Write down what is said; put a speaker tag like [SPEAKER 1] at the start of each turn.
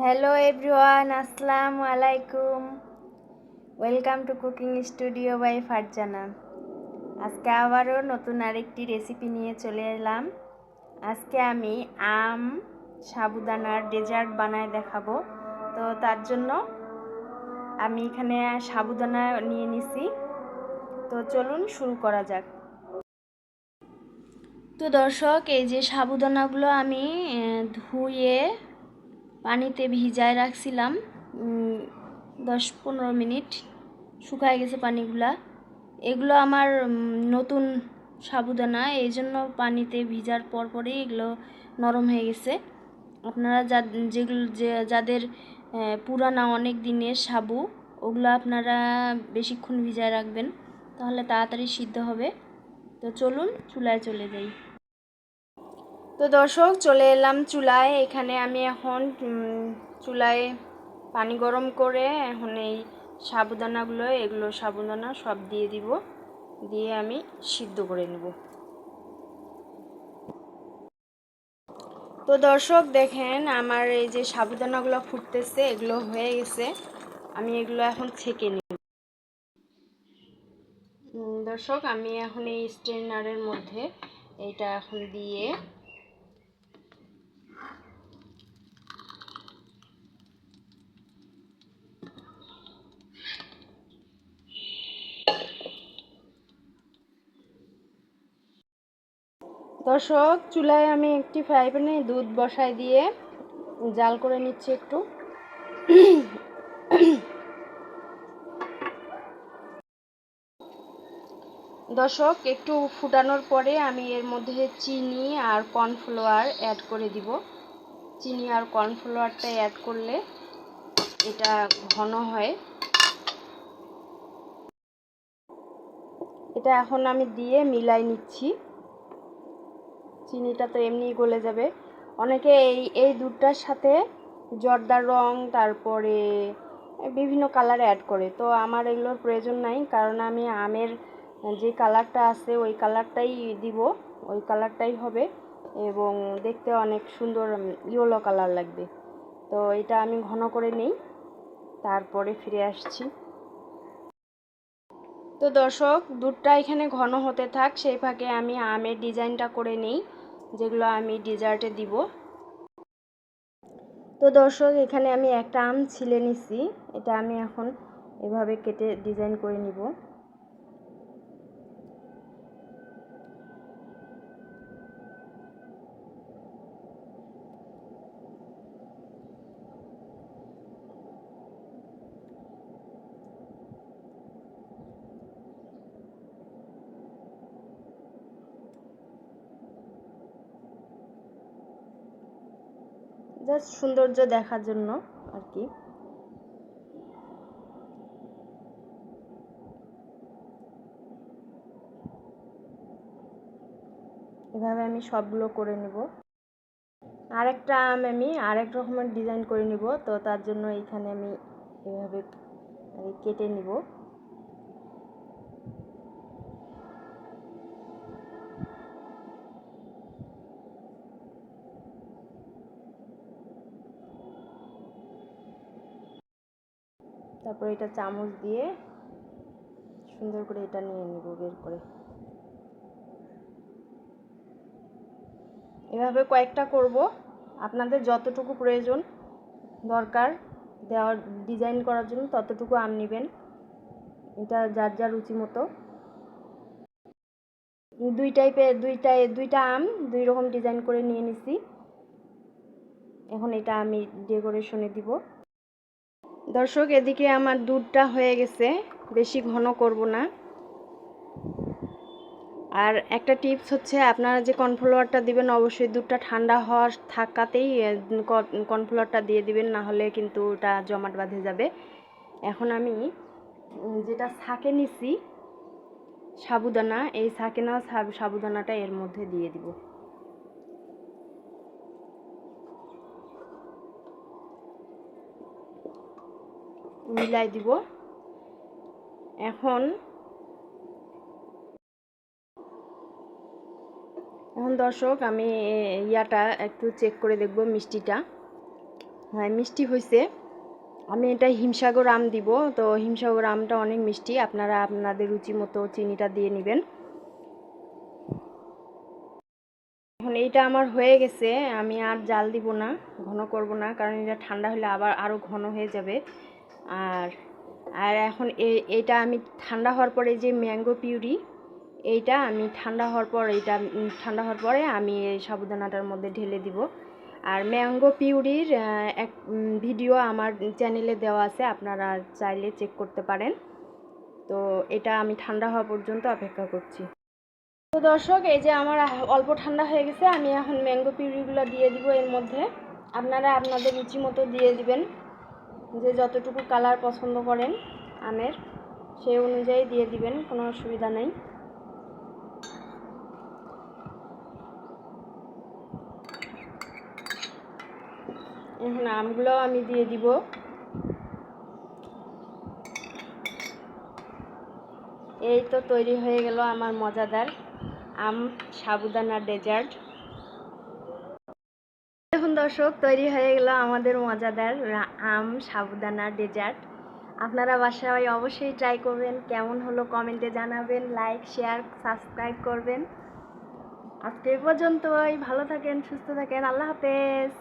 [SPEAKER 1] Hello everyone আসসালামু আলাইকুম welcome to cooking studio by Farzana আজকে আবারও নতুন আরেকটি রেসিপি নিয়ে চলে এলাম। আজকে আমি আম, সাবুদানার ডেজার্ট বানায় দেখাবো। তো তার জন্য আমি এখানে সাবুদানা নিয়ে নিছি। তো চলুন শুরু করা যাক। তো দর্শক, এই যে সাবুদানাগুলো আমি ধুয়ে পানিতে ভিজায় রাখছিলাম দশ পনেরো মিনিট। শুকায় গেছে পানিগুলা। এগুলো আমার নতুন সাবুদানা, এই জন্য পানিতে ভিজার পর পরেই এগুলো নরম হয়ে গেছে। আপনারা যা, যেগুলো, যে, যাদের পুরানা অনেক দিনের সাবু, ওগুলো আপনারা বেশিক্ষণ ভিজায় রাখবেন, তাহলে তাড়াতাড়ি সিদ্ধ হবে। তো চলুন, চুলায় চলে যাই। তো দর্শক, চলে এলাম চুলায়। এখানে আমি এখন চুলায় পানি গরম করে এখন এই সাবুদানাগুলো, এগুলো সাবুদানা সব দিয়ে দিব। দিয়ে আমি সিদ্ধ করে নেব। তো দর্শক, দেখেন আমার এই যে সাবুদানাগুলো ফুটতেছে, এগুলো হয়ে গেছে। আমি এগুলো এখন ছেঁকে নিব। দর্শক, আমি এখন এই স্ট্রেনারের মধ্যে এটা এখন দিয়ে দর্শক, চুলায় আমি একটি ফ্রাই প্যানে দুধ বসাই দিয়ে জাল করে নিচ্ছি একটু। দর্শক, একটু ফুটানোর পরে আমি এর মধ্যে চিনি আর কর্নফ্লাওয়ার অ্যাড করে দিব। চিনি আর কর্নফ্লাওয়ারটা অ্যাড করলে এটা ঘন হয়। এটা এখন আমি দিয়ে মিলাই নিচ্ছি। চিনিটা তো এমনিই গলে যাবে। অনেকে এই এই দুধটার সাথে জর্দার রং, তারপরে বিভিন্ন কালার অ্যাড করে। তো আমার এগুলোর প্রয়োজন নাই, কারণ আমি আমের যে কালারটা আছে, ওই কালারটাই দিব, ওই কালারটাই হবে এবং দেখতে অনেক সুন্দর ইয়েলো কালার লাগবে। তো এটা আমি ঘন করে নেই, তারপরে ফিরে আসছি। তো দর্শক, দুধটা এখানে ঘন হতে থাক, সেই ফাঁকে আমি আমের ডিজাইনটা করে নিই। যেগুলো আমি ডিজার্টে দিব। তো দর্শক, এখানে আমি একটা আম ছিলে নিছি। এটা আমি এখন এভাবে কেটে ডিজাইন করে নিব। জাস্ট সৌন্দর্য দেখার জন্য আর কি। এভাবে আমি সবগুলো করে নেব। আরেকটা আম আমি আরেক রকমের ডিজাইন করে নিব, তো তার জন্য এখানে আমি এভাবে কেটে নিব। তারপর এটা চামচ দিয়ে সুন্দর করে এটা নিয়ে নিব বের করে। এভাবে কয়েকটা করব। আপনাদের যতটুকু প্রয়োজন দরকার দেওয়ার, ডিজাইন করার জন্য ততটুকু আম নেবেন। এটা যার যার রুচি মতো। দুই টাইপের দুইটাই দুইটা আম দুই রকম ডিজাইন করে নিয়ে নিছি। এখন এটা আমি ডেকোরেশনে দিব। দর্শক, এদিকে আমার দুধটা হয়ে গেছে। বেশি ঘন করব না। আর একটা টিপস হচ্ছে, আপনারা যে কর্নফ্লাওয়ারটা দিবেন, অবশ্যই দুধটা ঠান্ডা হওয়ার থাকাতেই কর্নফ্লাওয়ারটা দিয়ে দিবেন, না হলে কিন্তু ওটা জমাট বাঁধে যাবে। এখন আমি যেটা ছাকে নিছি, সাবুদানা, এই ছাকে নেওয়া সাব- সাবুদানাটা এর মধ্যে দিয়ে দিব। মিলাই দিব। এখন এখন দর্শক, আমি ইয়াটা একটু চেক করে দেখব মিষ্টিটা।
[SPEAKER 2] হ্যাঁ মিষ্টি হয়েছে আমি এটা হিমসাগর আম দিব। তো হিমসাগর আমটা অনেক মিষ্টি। আপনারা আপনাদের রুচি মতো চিনিটা দিয়ে নেবেন। এখন এইটা আমার হয়ে গেছে। আমি আর জাল দিব না, ঘন করব না, কারণ এটা ঠান্ডা হলে আবার আরও ঘন হয়ে যাবে। আর আর এখন এ- এইটা আমি ঠান্ডা হওয়ার পরে যে ম্যাঙ্গো পিউরি এইটা আমি ঠান্ডা হওয়ার পর উম, ঠান্ডা হওয়ার পরে আমি এই সাবুদানাটার মধ্যে ঢেলে দিব। আর ম্যাঙ্গো পিউরির এক ভিডিও আমার চ্যানেলে দেওয়া আছে আপনারা চাইলে চেক করতে পারেন। তো এটা আমি ঠান্ডা হওয়া পর্যন্ত অপেক্ষা করছি। তো দর্শক এই যে আমার অল্প ঠান্ডা হয়ে গেছে আমি এখন ম্যাঙ্গো পিউরিগুলো দিয়ে দিব এর মধ্যে। আপনারা আপনাদের রুচি মতো দিয়ে দিবেন। যে যতটুকু কালার পছন্দ করেন আমের সেই অনুযায়ী দিয়ে দিবেন, কোনো অসুবিধা নেই। এখন আমগুলো আমি দিয়ে দিব। এই তো তৈরি হয়ে গেল আমার মজাদার আম সাবুদানা ডেজার্ট। এখন দর্শক, তৈরি হয়ে গেল আমাদের মজাদার আম, সাবুদানা ডেজার্ট আপনারা বাসায় অবশ্যই ট্রাই করবেন, কেমন হলো কমেন্টে জানাবেন লাইক শেয়ার সাবস্ক্রাইব করবেন। আজকে পর্যন্তই, ভালো থাকেন, সুস্থ থাকেন, আল্লাহ হাফেজ।